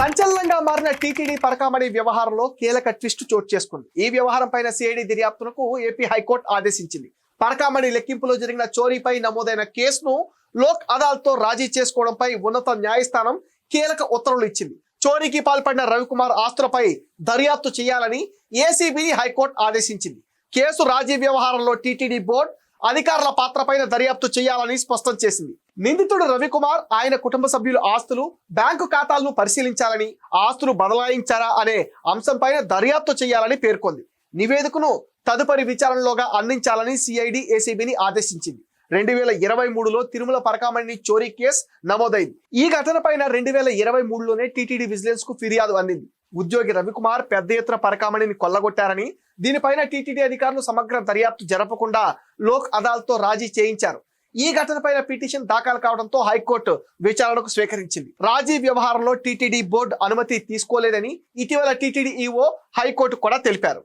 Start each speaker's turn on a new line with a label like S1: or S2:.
S1: సంచలనంగా మారిన టీటీడీ పరకామణి వ్యవహారంలో కీలక ట్విస్ట్ చోటు చేసుకుంది. ఈ వ్యవహారం పైన సిఐడి దర్యాప్తునకు ఏపీ హైకోర్టు ఆదేశించింది. పరకామణి లెక్కింపులో జరిగిన చోరీపై నమోదైన కేసును లోక్ అదాలత్తో రాజీ చేసుకోవడంపై ఉన్నత న్యాయస్థానం కీలక ఉత్తర్వులు ఇచ్చింది. చోరీకి పాల్పడిన రవికుమార్ ఆస్తులపై దర్యాప్తు చేయాలని ఏసీబీని హైకోర్టు ఆదేశించింది. కేసు రాజీ వ్యవహారంలో టీటీడీ బోర్డు అధికారుల పాత్రపైన దర్యాప్తు చేయాలని స్పష్టం చేసింది. నిందితుడు రవికుమార్ ఆయన కుటుంబ సభ్యుల ఆస్తులు బ్యాంకు ఖాతాలను పరిశీలించాలని ఆస్తులు బదలాయించారా అనే అంశంపైన దర్యాప్తు చేయాలని పేర్కొంది. నివేదికను తదుపరి విచారణలోగా అందించాలని సిఐడి ఏసీబీని ఆదేశించింది. రెండు వేల ఇరవై మూడులో తిరుమల పరకామణి చోరీ కేసు నమోదైంది. ఈ ఘటనపైన రెండు వేల ఇరవై మూడులోనే టీటీడీ విజిలెన్స్కు ఫిర్యాదు అందింది. ఉద్యోగి రవికుమార్ పెద్ద ఎత్తున పరకామణిని కొల్లగొట్టారని దీనిపైన టీటీడీ అధికారులు సమగ్ర దర్యాప్తు జరపకుండా లోక్ అదాలత్తో రాజీ చేయించారు. ఈ ఘటనపైన పిటిషన్ దాఖలు కావడంతో హైకోర్టు విచారణకు స్వీకరించింది. రాజీ వ్యవహారంలో టీటీడీ బోర్డు అనుమతి తీసుకోలేదని ఇటీవల టీటీడీ ఈఓ హైకోర్టు కూడా తెలిపారు.